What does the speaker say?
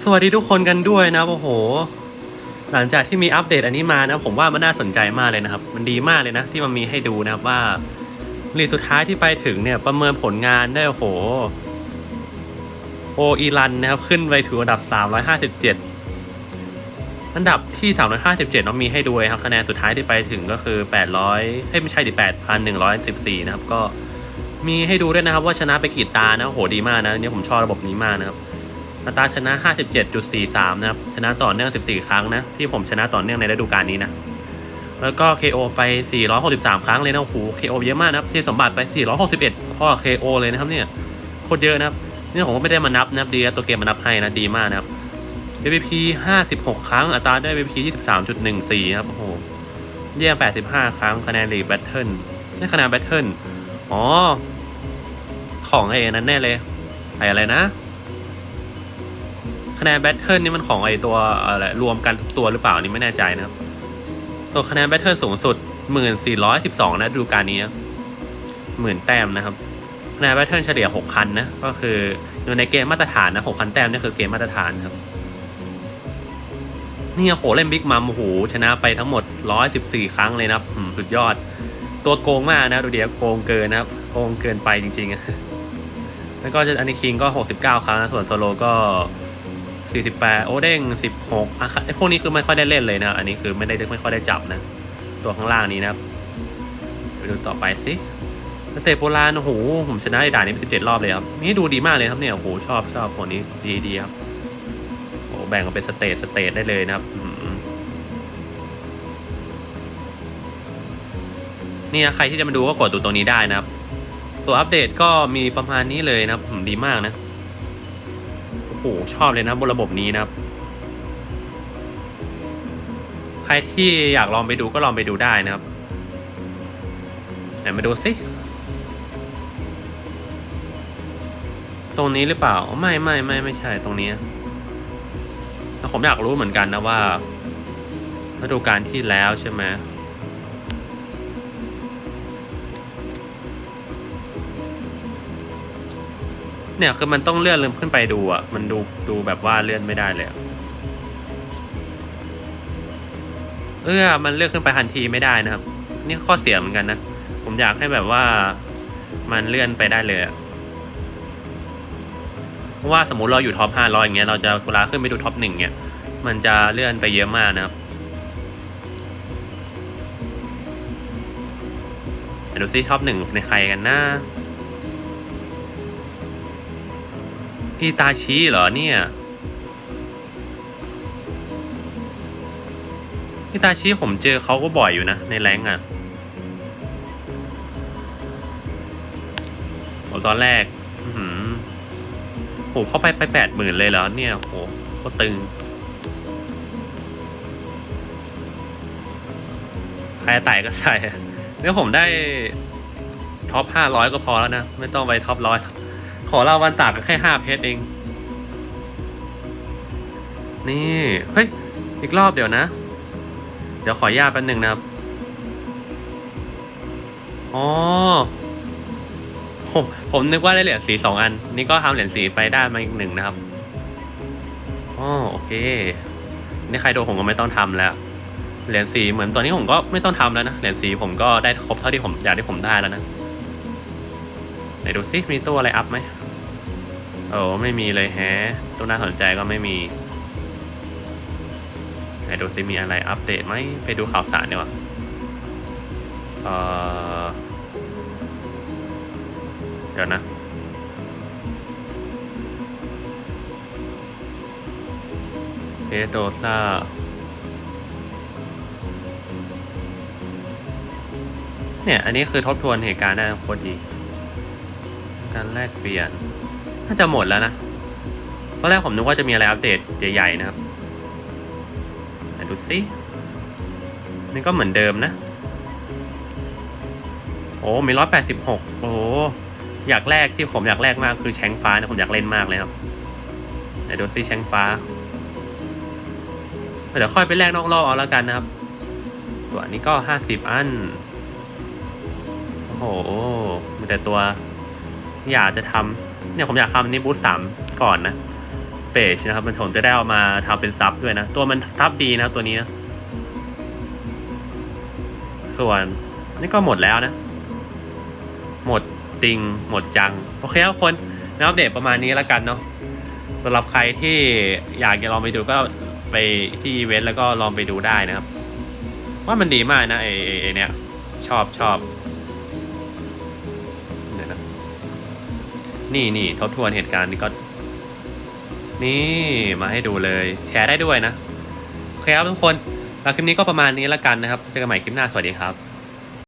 สวัสดีทุกคนกันด้วยนะโอ้โห หลังจากที่มีอัปเดตอันนี้มานะผมว่ามันน่าสนใจมากเลยนะครับ มันดีมากเลยนะที่มันมีให้ดูนะครับว่าลีสุดท้ายที่ไปถึงเนี่ยประเมินผลงานได้โอ้โห โออีรันนะครับขึ้นไปถึงอันดับ 357 อันดับที่ 357เนาะมีให้ดูครับคะแนนสุดท้ายที่ไปถึงก็คือ 800เอ้ยไม่ใช่ดิ8,114 นะครับก็มีให้ดูด้วยนะครับว่าชนะไปกี่ตานะโหดีมากนะเนี่ยผมชอบระบบนี้มากนะครับ อัตราชนะ 57.43 นะครับ ชนะต่อเนื่อง 14 ครั้งนะ ที่ผมชนะต่อเนื่องในฤดูกาลนี้นะ แล้วก็ KO ไป 463 ครั้งเลยนะ โอ้โห KO เยอะมากนะครับ ที่สมบัติไป 461พ่อ KO เลยนะครับเนี่ย โคตรเยอะนะครับ นี่ผมก็ไม่ได้มานับนะครับ ดีนะตัวเกมมานับให้นะ ดีมากนะครับ MVP 56 ครั้ง อัตราได้ MVP 23.14 ครับ โอ้โห เยี่ยม 85 ครั้ง คะแนนลีแบทเทิลได้คะแนนแบทเทิล อ๋อ ของไอ้นั้นแน่เลย ไอ้อะไรนะ คะแนนแบทเทิลนี่มันของไอตัวอะไรรวมกันทุกตัวหรือเปล่านี่ไม่แน่ใจนะครับตัวคะแนนแบทเทิลสูงสุดหมื่นสี่ร้อยสิบสองนะดูกาลนี้หมื่นแต้มนะครับคะแนนแบทเทิลเฉลี่ยหกพันนะ ก็คืออยู่ในเกมมาตรฐานนะหกพันแต้มนี่คือเกมมาตรฐานครับ นี่โหเล่นบิ๊กมัมโอ้โหชนะไปทั้งหมดร้อยสิบสี่ครั้งเลยนะครับสุดยอด ตัวโกงมากนะ ดูเดียวโกงเกินนะครับ โกงเกินไปจริงๆแล้วก็จะอันนี้คิงก็หกสิบเก้าครั้งนะ ส่วนโซโลก็ 48 โอเด้ง 16อะไอพวกนี้คือไม่ค่อยได้เล่นเลยนะอันนี้คือไม่ได้ไม่ค่อยได้จับนะ ตัวข้างล่างนี้นะครับไปดูต่อไปสิสเตปโบราณโอ้โหผมชนะไอ้ด่านนี้เป็น17รอบเลยครับ นี่ดูดีมากเลยครับเนี่ยโอ้โหชอบชอบคนนี้ดีดีครับโอ้แบ่งกันเป็นสเตจสเตจได้เลยนะครับนี่ใครที่จะมาดูก็กดดูตรงนี้ได้นะครับตัวอัปเดตก็มีประมาณนี้เลยนะครับอืมดีมากนะ หชอบเลยนะบนระบบนี้นะครับ ใครที่อยากลองไปดูก็ลองไปดูได้นะครับไหนมาดูสิตรงนี้หรือเปล่าไม่ไม่ไม่ไม่ใช่ตรงนี้แต่ผมอยากรู้เหมือนกันนะว่าฤดูกาลที่แล้วใช่ไหม เนี่ยคือมันต้องเลื่อนเริ่มขึ้นไปดูอะ มันดูดูแบบว่าเลื่อนไม่ได้เลยเออมันเลื่อนขึ้นไปทันทีไม่ได้นะครับ นี่ข้อเสียเหมือนกันนะ ผมอยากให้แบบว่ามันเลื่อนไปได้เลยเพราะว่าสมมุติเราอยู่ท็อปห้าร้อยอย่างเงี้ยเราจะเวลาขึ้นไปดูท็อปหนึ่งเนี่ยมันจะเลื่อนไปเยอะมากนะครับดูซิท็อปหนึ่งในใครกันนะ อีตาชิเหรอเนี่ยอีตาชิผมเจอเขาก็บ่อยอยู่นะ ในแรงก์อะโหตอนแรกอือหือโหเข้าไปไปแปดหมื่นเลยเหรอเนี่ยโหก็ตึง ใครไต่ก็ใส่เนี่ยผมได้ท็อปห้าร้อยก็พอแล้วนะ ไม่ต้องไปท็อปร้อย ขอเราวันตากก็แค่ห้าเพชรเอง นี่ เฮ้ย อีกรอบเดี๋ยวนะ เดี๋ยวขอยาตแป๊บหนึ่งนะครับ อ๋อผมผมนึกว่าได้เหรียญสีสองอัน นี่ก็ทำเหรียญสีไปได้มาอีกหนึ่งนะครับอ๋อโอเค นี่ใครโดนผมก็ไม่ต้องทำแล้ว เหรียญสีเหมือนตอนนี้ผมก็ไม่ต้องทำแล้วนะ เหรียญสีผมก็ได้ครบเท่าที่ผมอยากที่ผมได้แล้วนะไหนดูซิมีตัวอะไรอัพไหม โอ้ไม่มีเลยแฮะตัวน่าสนใจก็ไม่มีไหนดูซิมีอะไรอัปเดตไหมไปดูข่าวสารดีกว่าเออเดี๋ยวนะเอโดซาเนี่ย อันนี้คือทบทวนเหตุการณ์ได้โคตรดี การแลกเปลี่ยน น่าจะหมดแล้วนะตอนแรกผมนึกว่าจะมีอะไรอัปเดตใหญ่ๆนะครับไหนดูสินี่ก็เหมือนเดิมนะ โอ้มีร้อยแปดสิบหกโอ้อยากแลกที่ผมอยากแลกมากคือแชงฟ้านะผมอยากเล่นมากเลยครับไหนดูซิแชงฟ้าเดี๋ยวค่อยไปแลกนอกรอบเอาแล้วกันนะครับ ตัวนี้ก็ห้าสิบอัน โอ้โหมีแต่ตัวอยากจะทำ เนี่ยผมอยากทำนี้บูธสามก่อนนะเปจนะครับ มันผมจะได้เอามาทำเป็นซับด้วยนะ ตัวมันซับดีนะครับตัวนี้นะ ส่วนนี่ก็หมดแล้วนะ หมดติง หมดจัง โอเคครับคนนะอัปเดตประมาณนี้แล้วกันเนาะสำหรับใครที่อยากจะลองไปดูก็ไปที่อีเวนต์แล้วก็ลองไปดูได้นะครับ ว่ามันดีมากนะไอไอ้ไอเนี้ยชอบชอบ นี่นี่ทบทวนเหตุการณ์นี้ก็ นี่มาให้ดูเลย แชร์ได้ด้วยนะโอเคครับทุกคนแล้วคลิปนี้ก็ประมาณนี้แล้วกันนะครับเจอกันใหม่คลิปหน้าสวัสดีครับ